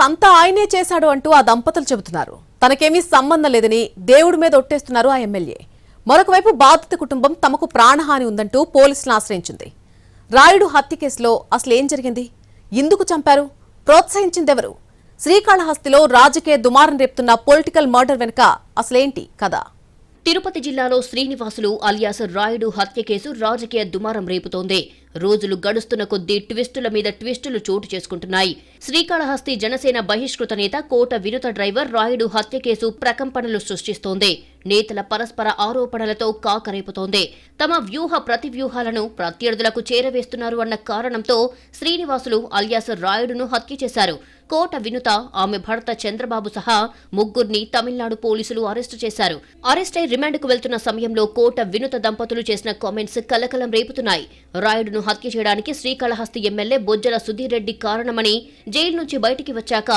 తంతా ఆయనే చేశాడు అంటూ ఆ దంపతులు చెబుతున్నారు. తనకేమీ సంబంధం లేదని దేవుడి మీద ఒట్టేస్తున్నారు ఆ ఎమ్మెల్యే. మరొకవైపు బాధిత కుటుంబం తమకు ప్రాణహాని ఉందంటూ పోలీసులను ఆశ్రయించింది. రాయుడు హత్య కేసులో అసలు ఏం జరిగింది? ఎందుకు చంపారు? ప్రోత్సహించిందెవరు? శ్రీకాళహస్తిలో రాజకీయ దుమారం రేపుతున్న పొలిటికల్ మర్డర్ వెనుక అసలేంటి కదా తిరుపతి జిల్లాలో శ్రీనివాసులు అలియాస్ రాయుడు హత్య కేసు రాజకీయ దుమారం రేపుతోంది. రోజులు గడుస్తున్న కొద్దీ ట్విస్టుల మీద ట్విస్టులు చోటు చేసుకుంటున్నాయి. శ్రీకాళహస్తి జనసేన బహిష్కృత నేత కోట వినుత డ్రైవర్ రాయుడు హత్య కేసు ప్రకంపనలు సృష్టిస్తోంది. నేతల పరస్పర ఆరోపణలతో కాకరేపుతోంది తమ వ్యూహ ప్రతివ్యూహాలను ప్రత్యర్థులకు చేరవేస్తున్నారు అన్న కారణంతో శ్రీనివాసులు అలియాస్ రాయుడును హత్య చేశారు. కోట వినుత ఆమె భర్త చంద్రబాబు సహా ముగ్గురిని తమిళనాడు పోలీసులు అరెస్టు చేశారు. అరెస్ట్ అయి రిమాండ్కు వెళ్తున్న సమయంలో కోట వినుత దంపతులు చేసిన కామెంట్స్ కలకలం రేపుతున్నాయి. రాయుడును హత్య చేయడానికి శ్రీకాళహస్తి ఎమ్మెల్యే బొజ్జల సుధీర్ రెడ్డి కారణమని జైలు నుంచి బయటికి వచ్చాక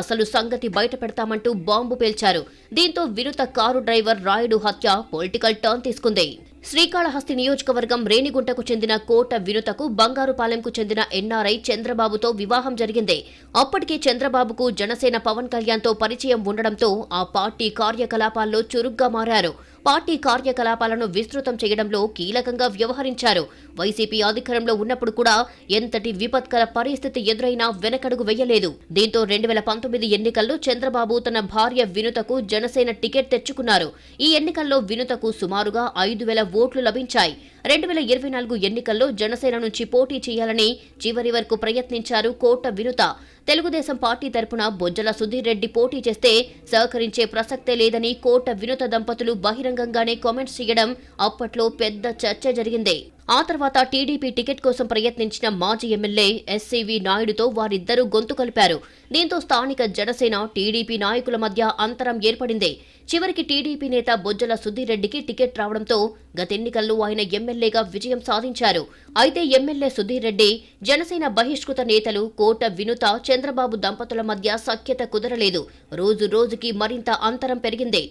అసలు సంగతి బయట పెడతామంటూ బాంబు పేల్చారు. దీంతో వినుత కారు డ్రైవర్ రాయుడు హత్య పొలిటికల్ టర్న్ తీసుకుంది. శ్రీకాళహస్తి నియోజకవర్గం రేణిగుంటకు చెందిన కోట వినుతకు బంగారుపాలెంకు చెందిన ఎన్ఆర్ఐ చంద్రబాబుతో వివాహం జరిగింది. అప్పటికే చంద్రబాబుకు జనసేన పవన్ కళ్యాణ్తో పరిచయం ఉండడంతో ఆ పార్టీ కార్యకలాపాల్లో చురుగ్గా మారారు. పార్టీ కార్యకలాపాలను విస్తృతం చేయడంలో కీలకంగా వ్యవహరించారు. వైసీపీ అధికారంలో ఉన్నప్పుడు కూడా ఎంతటి విపత్కర పరిస్థితి ఎదురైనా వెనకడుగు వెయ్యలేదు దీంతో రెండు వేల పంతొమ్మిది ఎన్నికల్లో చంద్రబాబు తన భార్య వినుతకు జనసేన టికెట్ తెచ్చుకున్నారు. ఈ ఎన్నికల్లో వినుతకు సుమారుగా ఐదు వేల ఓట్లు లభించాయి. రెండు వేల ఇరవై నాలుగు ఎన్నికల్లో జనసేన నుంచి పోటీ చేయాలని చివరి వరకు ప్రయత్నించారు కోట వినుత. తెలుగుదేశం పార్టీ తరపున బొజ్జల సుధీర్ రెడ్డి పోటీ చేస్తే సహకరించే ప్రసక్తే లేదని కోట వినుత దంపతులు బహిరంగంగానే కామెంట్స్ చేయడం అప్పట్లో పెద్ద చర్చ జరిగింది. ఆ తర్వాత టీడీపీ టికెట్ కోసం ప్రయత్నించిన మాజీ ఎమ్మెల్యే ఎస్సీవి నాయుడుతో వారిద్దరూ గొంతు కలిపారు. దీంతో స్థానిక జనసేన టీడీపీ నాయకుల మధ్య అంతరం ఏర్పడింది. చివరికి టీడీపీ నేత బొజ్జల సుధీరెడ్డికి టికెట్ రావడంతో గతెన్నికల్లో ఆయన ఎమ్మెల్యేగా విజయం సాధించారు. అయితే ఎమ్మెల్యే సుధీర్ రెడ్డి జనసేన బహిష్కృత నేతలు కోట వినుత చంద్రబాబు దంపతుల మధ్య సఖ్యత కుదరలేదు. రోజు రోజుకి మరింత అంతరం పెరిగింది.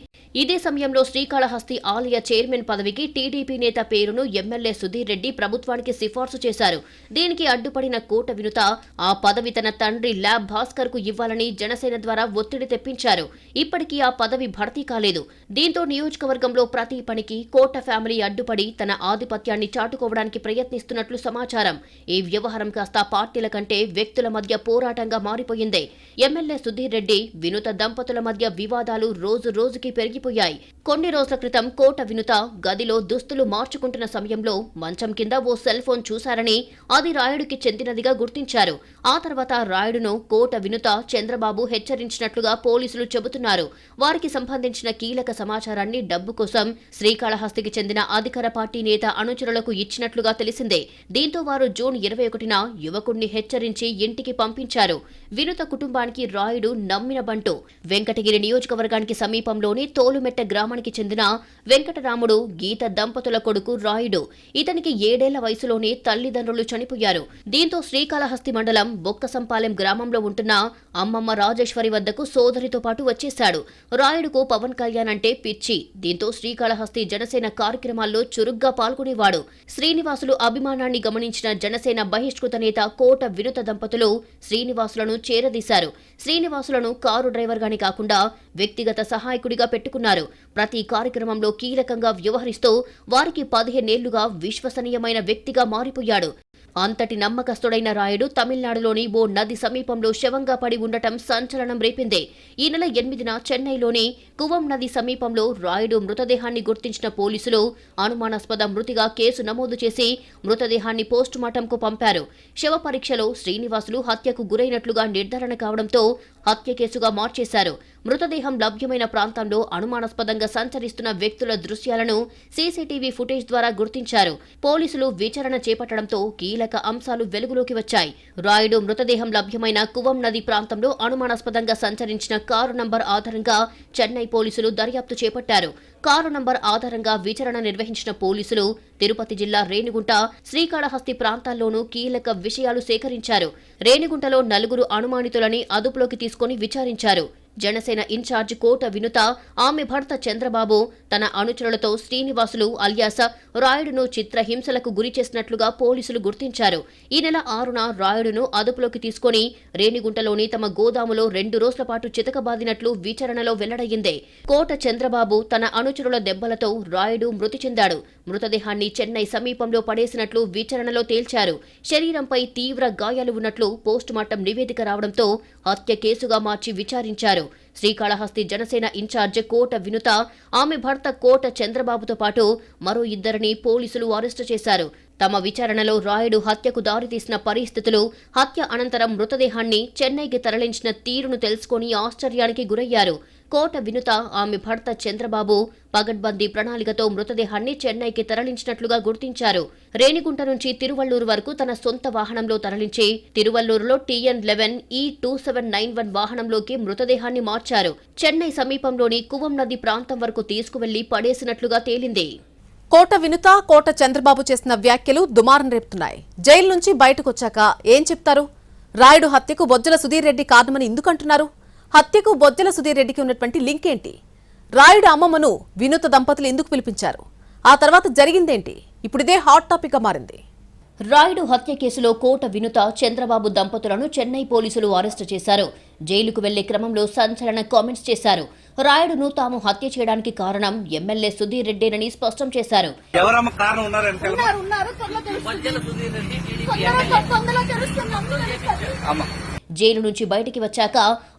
ఇదే సమయంలో శ్రీకాళహస్తి ఆలయ చైర్మన్ పదవికి టీడీపీ నేత పేరును ఎమ్మెల్యే సుధీర్ రెడ్డి ప్రభుత్వానికి సిఫార్సు చేశారు. దీనికి అడ్డుపడిన కోట వినుత ఆ పదవి తన తండ్రి ల్యాబ్ భాస్కర్కు ఇవ్వాలని జనసేన ద్వారా ఒత్తిడి తెప్పించారు. ఇప్పటికీ ఆ పదవి భర్తీ కాలేదు. దీంతో నియోజకవర్గంలో ప్రతి పనికి కోట ఫ్యామిలీ అడ్డుపడి తన ఆధిపత్యాన్ని చాటుకోవడానికి ప్రయత్నిస్తున్నట్లు సమాచారం. ఈ వ్యవహారం కాస్త పార్టీల కంటే వ్యక్తుల మధ్య పోరాటంగా మారిపోయింది. ఎమ్మెల్యే సుధీర్ రెడ్డి వినుత దంపతుల మధ్య వివాదాలు రోజు రోజుకి పెరిగిపోయాయి. కొన్ని రోజుల క్రితం కోట వినుత గదిలో దుస్తులు మార్చుకుంటున్న సమయంలో మంచం కింద ఓ సెల్ ఫోన్ చూశారని అది రాయుడికి చెందినదిగా గుర్తించారు. ఆ తర్వాత రాయుడును కోట వినుత చంద్రబాబు హెచ్చరించినట్లుగా పోలీసులు చెబుతున్నారు. వారికి సంబంధించి సంబంధించిన కీలక సమాచారాన్ని డబ్బు కోసం శ్రీకాళహస్తికి చెందిన అధికార పార్టీ నేత అనుచరులకు ఇచ్చినట్లుగా తెలిసిందే. దీంతో వారు జూన్ ఇరవై ఒకటిన యువకుడిని హెచ్చరించి ఇంటికి పంపించారు. వినుత కుటుంబానికి రాయుడు నమ్మిన బంటు. వెంకటగిరి నియోజకవర్గానికి సమీపంలోని తోలుమెట్ట గ్రామానికి చెందిన వెంకటరాముడు గీత దంపతుల కొడుకు రాయుడు. ఇతనికి ఏడేళ్ళ వయసులోనే తల్లిదండ్రులు చనిపోయారు. దీంతో శ్రీకాళహస్తి మండలం బొక్కసంపాలెం గ్రామంలో ఉంటున్న అమ్మమ్మ రాజేశ్వరి వద్దకు సోదరితో పాటు వచ్చేశాడు. రాయుడుకు పవన్ కళ్యాణ్ అంటే పిచ్చి. దీంతో శ్రీకాళహస్తి జనసేన కార్యక్రమాల్లో చురుగ్గా పాల్గొనేవాడు. శ్రీనివాసులు అభిమానాన్ని గమనించిన జనసేన బహిష్కృత నేత కోట వినుత దంపతులు శ్రీనివాసులను చేరదీశారు. శ్రీనివాసులను కారు డ్రైవర్గానే కాకుండా వ్యక్తిగత సహాయకుడిగా పెట్టుకున్నారు. ప్రతి కార్యక్రమంలో కీలకంగా వ్యవహరిస్తూ వారికి పదిహేనేళ్ళుగా విశ్వసనీయమైన వ్యక్తిగా మారిపోయాడు. అంతటి నమ్మకస్తుడైన రాయుడు తమిళనాడులోని ఓ నది సమీపంలో శవంగా పడి ఉండటం సంచలనం రేపింది. ఈ నెల ఎనిమిదిన చెన్నైలోని కువం నది సమీపంలో రాయుడు మృతదేహాన్ని గుర్తించిన పోలీసులు అనుమానాస్పద మృతిగా కేసు నమోదు చేసి మృతదేహాన్ని పోస్టుమార్టంకు పంపారు. శవ పరీక్షలో శ్రీనివాసులు హత్యకు గురైనట్లుగా నిర్ధారణ కావడంతో హత్య కేసుగా మార్చేశారు. మృతదేహం లభ్యమైన ప్రాంతంలో అనుమానాస్పదంగా సంచరిస్తున్న వ్యక్తుల దృశ్యాలను సీసీటీవీ ఫుటేజ్ ద్వారా గుర్తించారు. పోలీసులు విచారణ చేపట్టడంతో కీలక అంశాలు వెలుగులోకి వచ్చాయి. రాయుడు మృతదేహం లభ్యమైన కువం నది ప్రాంతంలో అనుమానాస్పదంగా సంచరించిన కారు నంబర్ ఆధారంగా చెన్నై పోలీసులు దర్యాప్తు చేపట్టారు. కారు నంబర్ ఆధారంగా విచారణ నిర్వహించిన పోలీసులు తిరుపతి జిల్లా రేణిగుంట శ్రీకాళహస్తి ప్రాంతాల్లోనూ కీలక విషయాలు సేకరించారు. రేణిగుంటలో నలుగురు అనుమానితులని అదుపులోకి తీసుకుని విచారించారు. జనసేన ఇన్ఛార్జ్ కోట వినుత ఆమె భర్త చంద్రబాబు తన అనుచరులతో శ్రీనివాసులు అలియాస రాయుడును చిత్రహింసలకు గురి చేసినట్లుగా పోలీసులు గుర్తించారు. ఈ నెల ఆరున రాయుడును అదుపులోకి తీసుకుని రేణిగుంటలోని తమ గోదాములో రెండు రోజుల పాటు చితకబాదినట్లు విచారణలో వెల్లడయ్యింది. కోట చంద్రబాబు తన అనుచరుల దెబ్బలతో రాయుడు మృతి చెందాడు. మృతదేహాన్ని చెన్నై సమీపంలో పడేసినట్లు విచారణలో తేల్చారు. శరీరంపై తీవ్ర గాయాలు ఉన్నట్లు పోస్టుమార్టం నివేదిక రావడంతో హత్య కేసుగా మార్చి విచారించారు. శ్రీకాళహస్తి జనసేన ఇన్ఛార్జ్ కోట వినుత ఆమె భర్త కోట చంద్రబాబుతో పాటు మరో ఇద్దరిని పోలీసులు అరెస్టు చేశారు. తమ విచారణలో రాయుడు హత్యకు దారితీసిన పరిస్థితులు హత్య అనంతరం మృతదేహాన్ని చెన్నైకి తరలించిన తీరును తెలుసుకొని ఆశ్చర్యానికి గురయ్యారు. కోట వినుత ఆమె భర్త చంద్రబాబు పగడ్బందీ ప్రణాళికతో మృతదేహాన్ని చెన్నైకి తరలించినట్లుగా గుర్తించారు. రేణిగుంట నుంచి తిరువల్లూరు వరకు తన సొంత వాహనంలో తరలించి తిరువల్లూరులో TN eleven E two seven nine one వాహనంలోకి మృతదేహాన్ని మార్చారు. చెన్నై సమీపంలోని కువం నది ప్రాంతం వరకు తీసుకువెళ్ళి పడేసినట్లుగా తేలింది. కోట వినుత కోట చంద్రబాబు చేసిన వ్యాఖ్యలు దుమారం రేపుతున్నాయి. జైలు నుంచి బయటకొచ్చాక ఏం చెప్తారు? రాయుడు హత్యకు బొజ్జల సుధీర్ రెడ్డి కారణమని ఎందుకంటున్నారు? హత్యకు బొజ్జల సుధీర్ రెడ్డికి ఉన్నటువంటి లింక్ ఏంటి? రాయుడు అమ్మమ్మను వినూత దంపతులు ఎందుకు పిలిపించారు? ఆ తర్వాత జరిగిందేంటి? ఇప్పుడు ఇదే హాట్ టాపిక్గా మారింది. రాయుడు హత్య కేసులో కోట వినుత చంద్రబాబు దంపతులను చెన్నై పోలీసులు అరెస్టు చేశారు. జైలుకు వెళ్ళే క్రమంలో సంచలన కామెంట్స్ చేశారు. రాయుడును తాము హత్య చేయడానికి కారణం ఎమ్మెల్యే సుధీర్ రెడ్డేనని స్పష్టం చేశారు. ఎవరమ్మ కారణం ఉన్నారు జైలు నుంచి బయటికి వచ్చాక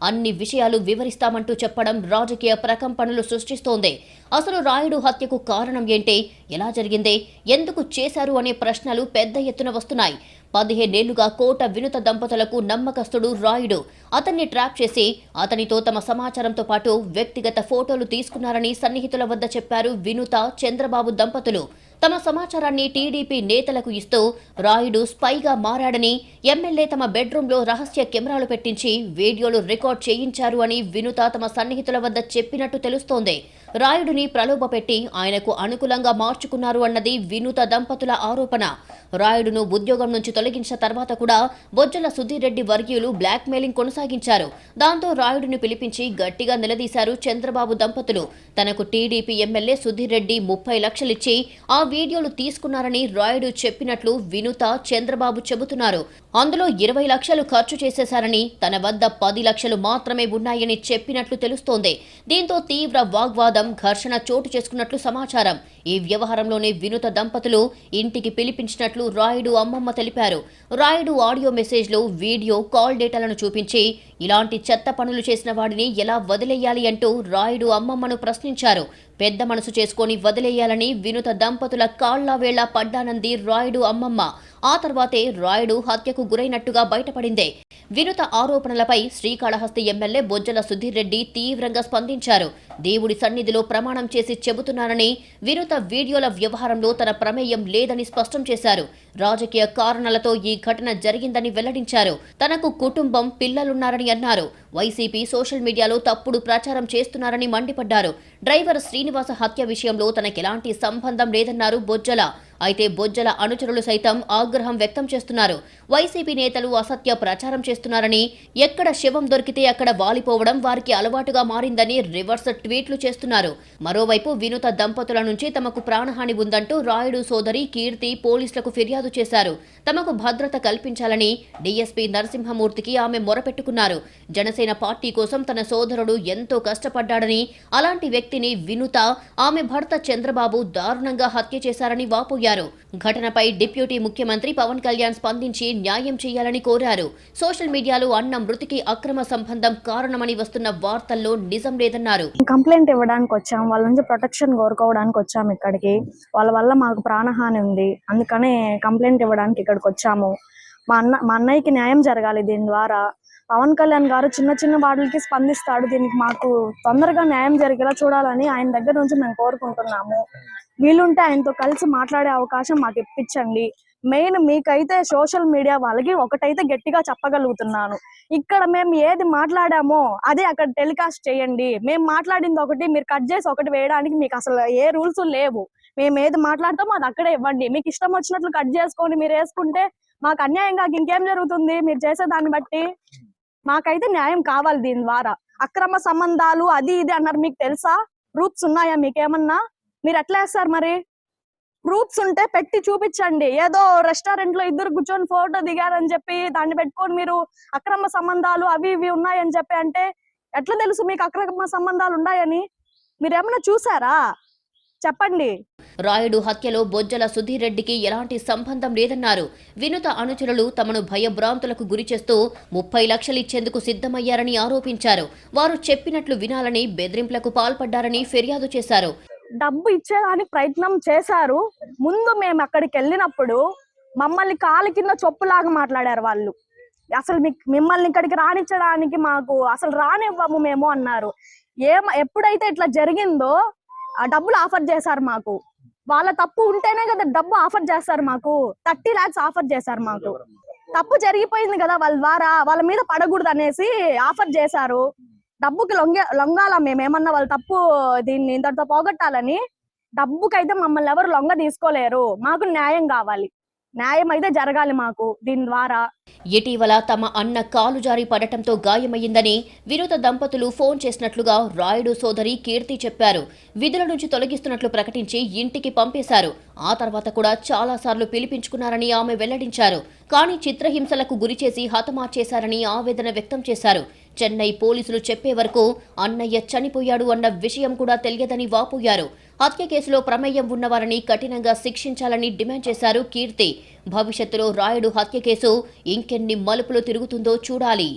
అన్ని విషయాలు వివరిస్తామంటూ చెప్పడం రాజకీయ ప్రకంపనలు సృష్టిస్తోంది. అసలు రాయుడు హత్యకు కారణం ఏంటి? ఎలా జరిగింది? ఎందుకు చేశారు అనే ప్రశ్నలు పెద్ద ఎత్తున వస్తున్నాయి. పదిహేనేళ్ళుగా కోట వినుత దంపతులకు నమ్మకస్తుడు రాయుడు. అతన్ని ట్రాప్ చేసి అతనితో తమ సమాచారంతో పాటు వ్యక్తిగత ఫోటోలు తీసుకున్నారని సన్నిహితుల వద్ద చెప్పారు వినుత చంద్రబాబు దంపతులు. తమ సమాచారాన్ని టీడీపీ నేతలకు ఇస్తూ రాయుడు స్పైగా మారాడని ఎమ్మెల్యే తమ బెడ్రూంలో రహస్య కెమెరాలు పెట్టించి వీడియోలు రికార్డ్ చేయించారు అని వినుత తమ సన్నిహితుల వద్ద చెప్పినట్టు తెలుస్తోంది. రాయుడిని ప్రలోభపెట్టి ఆయనకు అనుకూలంగా మార్చుకున్నారు అన్నది వినుత దంపతుల ఆరోపణ. రాయుడును ఉద్యోగం నుంచి తొలగించిన తర్వాత కూడా బొజ్జల సుధీర్ రెడ్డి వర్గీయులు బ్లాక్ మెయిలింగ్ కొనసాగించారు. దాంతో రాయుడిని పిలిపించి గట్టిగా నిలదీశారు చంద్రబాబు దంపతులు. తనకు టీడీపీ ఎమ్మెల్యే సుధీర్ రెడ్డి ముప్పై లక్షలిచ్చి ఆ వీడియోలు తీసుకున్నారని రాయుడు చెప్పినట్లు వినుత చంద్రబాబు చెబుతున్నారు. అందులో ఇరవై లక్షలు ఖర్చు చేసేశారని తన వద్ద పది లక్షలు మాత్రమే ఉన్నాయని చెప్పినట్లు తెలుస్తోంది. దీంతో తీవ్ర వాగ్వాదం ఘర్షణ చోటు చేసుకున్నట్లు సమాచారం. ఈ వ్యవహారంలోనే వినుత దంపతులు ఇంటికి పిలిపించినట్లు రాయుడు అమ్మమ్మ తెలిపారు. రాయుడు ఆడియో మెసేజ్లు వీడియో కాల్ డేటాలను చూపించి ఇలాంటి చెత్త పనులు చేసిన వాడిని ఎలా వదిలేయాలి అంటూ రాయుడు అమ్మమ్మను ప్రశ్నించారు. పెద్ద మనసు చేసుకొని వదిలేయాలని వినుత దంపతుల కాళ్ళ పడ్డానంది రాయుడు అమ్మమ్మ. ఆ తర్వాతే రాయుడు హత్యకు గురైనట్టుగా బయటపడిందే. వినుత ఆరోపణలపై శ్రీకాళహస్తి ఎమ్మెల్యే బొజ్జల సుధీర్ రెడ్డి తీవ్రంగా స్పందించారు. దేవుడి సన్నిధిలో ప్రమాణం చేసి చెబుతున్నానని వినుత వీడియోల వ్యవహారంలో తన ప్రమేయం లేదని స్పష్టం చేశారు. రాజకీయ కారణాలతో ఈ ఘటన జరిగిందని వెల్లడించారు. తనకు కుటుంబం పిల్లలున్నారని అన్నారు. వైసీపీ సోషల్ మీడియాలో తప్పుడు ప్రచారం చేస్తున్నారని మండిపడ్డారు. డ్రైవర్ శ్రీనివాస హత్య విషయంలో తనకెలాంటి సంబంధం లేదన్నారు బొజ్జల. అయితే బొజ్జల అనుచరులు సైతం ఆగ్రహం వ్యక్తం చేస్తున్నారు. వైసీపీ నేతలు అసత్య ప్రచారం చేస్తున్నారని ఎక్కడ శవం దొరికితే అక్కడ వాలిపోవడం వారికి అలవాటుగా మారిందని రివర్స్ ట్వీట్లు చేస్తున్నారు. మరోవైపు వినుత దంపతుల నుంచి తమకు ప్రాణహాని ఉందంటూ రాయుడు సోదరి కీర్తి పోలీసులకు ఫిర్యాదు చేశారు. తమకు భద్రత కల్పించాలని డీఎస్పీ నరసింహమూర్తికి ఆమె మొరపెట్టుకున్నారు. జనసేన పార్టీ కోసం తన సోదరుడు ఎంతో కష్టపడ్డాడని అలాంటి వ్యక్తిని వినుత ఆమె భర్త చంద్రబాబు దారుణంగా హత్య చేశారని వాపోయారు. ఘటనపై డిప్యూటీ ముఖ్యమంత్రి పవన్ కళ్యాణ్ స్పందించి న్యాయం చేయాలని కోరారు. సోషల్ మీడియాలో అన్న మృతికి అక్రమ సంబంధం కారణమని వస్తున్న వార్తల్లో నిజం లేదన్నారు. కంప్లైంట్ ఇవ్వడానికి వచ్చాం. వాళ్ళ నుంచి ప్రొటెక్షన్ కోరుకోవడానికి వచ్చాం ఇక్కడికి. వాళ్ళ వల్ల మాకు ప్రాణహాని ఉంది. అందుకనే కంప్లైంట్ ఇవ్వడానికి ఇక్కడికి వచ్చాము. మా అన్న మా అన్నయ్యకి న్యాయం జరగాలి దీని ద్వారా. పవన్ కళ్యాణ్ గారు చిన్న చిన్న వాటికి స్పందిస్తాడు. దీనికి మాకు తొందరగా న్యాయం జరిగేలా చూడాలని ఆయన దగ్గర నుంచి మేము కోరుకుంటున్నాము. వీలుంటే ఆయనతో కలిసి మాట్లాడే అవకాశం మాకు ఇప్పించండి. మెయిన్ మీకైతే సోషల్ మీడియా వాళ్ళకి ఒకటైతే గట్టిగా చెప్పగలుగుతున్నాను. ఇక్కడ మేము ఏది మాట్లాడామో అదే అక్కడ టెలికాస్ట్ చేయండి. మేము మాట్లాడింది ఒకటి మీరు కట్ చేసి ఒకటి వేయడానికి మీకు అసలు ఏ రూల్స్ లేవు. మేము ఏది మాట్లాడతామో అది అక్కడే ఇవ్వండి. మీకు ఇష్టం వచ్చినట్లు కట్ చేసుకొని మీరు వేసుకుంటే మాకు అన్యాయంగా ఇంకేం జరుగుతుంది? మీరు చేసే దాన్ని బట్టి మాకైతే న్యాయం కావాలి దీని ద్వారా. అక్రమ సంబంధాలు అది ఇది అన్నారు. మీకు తెలుసా? ప్రూఫ్స్ ఉన్నాయా మీకేమన్నా? మీరు ఎట్లా వేస్తారు మరి? ప్రూఫ్స్ ఉంటే పెట్టి చూపించండి. ఏదో రెస్టారెంట్లో ఇద్దరు కూర్చొని ఫోటో దిగారని చెప్పి దాన్ని పెట్టుకొని మీరు అక్రమ సంబంధాలు అవి ఇవి ఉన్నాయని చెప్పి అంటే ఎట్లా తెలుసు మీకు అక్రమ సంబంధాలు ఉన్నాయని? మీరు ఏమైనా చూసారా? చెప్పండి. రాయుడు హత్యలో బొజ్జల సుధీర్ రెడ్డికి ఎలాంటి సంబంధం లేదన్నారు. వినుత అనుచరులు తమను భయభ్రాంతులకు గురిచేస్తూ ముప్పై లక్షలు ఇచ్చేందుకు సిద్ధమయ్యారని ఆరోపించారు. వారు చెప్పినట్లు వినాలని బెదిరింపులకు పాల్పడ్డారని ఫిర్యాదు చేశారు. డబ్బు ఇచ్చేదానికి ప్రయత్నం చేశారు. ముందు మేము అక్కడికి వెళ్ళినప్పుడు మమ్మల్ని కాలు కింద చొప్పులాగా మాట్లాడారు వాళ్ళు. అసలు మీకు మిమ్మల్ని ఇక్కడికి రానిచ్చడానికి మాకు అసలు రానివ్వము మేము అన్నారు. ఏం ఎప్పుడైతే ఇట్లా జరిగిందో ఆ డబ్బులు ఆఫర్ చేశారు మాకు. వాళ్ళ తప్పు ఉంటేనే కదా డబ్బు ఆఫర్ చేస్తారు మాకు. థర్టీ లాక్స్ ఆఫర్ చేశారు మాకు. తప్పు జరిగిపోయింది కదా వాళ్ళ ద్వారా. వాళ్ళ మీద పడకూడదు అనేసి ఆఫర్ చేశారు. డబ్బుకి లొంగ లొంగాల మేమేమన్నా వాళ్ళ తప్పు దీన్ని ఇంతటితో పోగొట్టాలని? డబ్బుకైతే మమ్మల్ని ఎవరు లొంగ తీసుకోలేరు. మాకు న్యాయం కావాలి. న్యాయం అయితే జరగాలి మాకు దీని ద్వారా. ఇటీవల తమ అన్న కాలు జారి పడటంతో గాయమైందని వినూత దంపతులు ఫోన్ చేసినట్లుగా రాయుడు సోదరి కీర్తి చెప్పారు. విధుల నుంచి తొలగిస్తున్నట్లు ప్రకటించి ఇంటికి పంపేశారు. ఆ తర్వాత కూడా చాలాసార్లు పిలిపించుకున్నారని ఆమె వెల్లడించారు. కానీ చిత్రహింసలకు గురిచేసి హతమార్చేశారని ఆవేదన వ్యక్తం చేశారు. చెన్నై పోలీసులు చెప్పే వరకు అన్నయ్య చనిపోయాడు అన్న విషయం కూడా తెలియదని వాపోయారు. హత్య కేసులో ప్రమేయం ఉన్నవారిని కఠినంగా శిక్షించాలని డిమాండ్ చేశారు కీర్తి. భవిష్యత్తులో రాయుడు హత్య కేసు ఇంకెన్ని మలుపులు తిరుగుతుందో చూడాలి.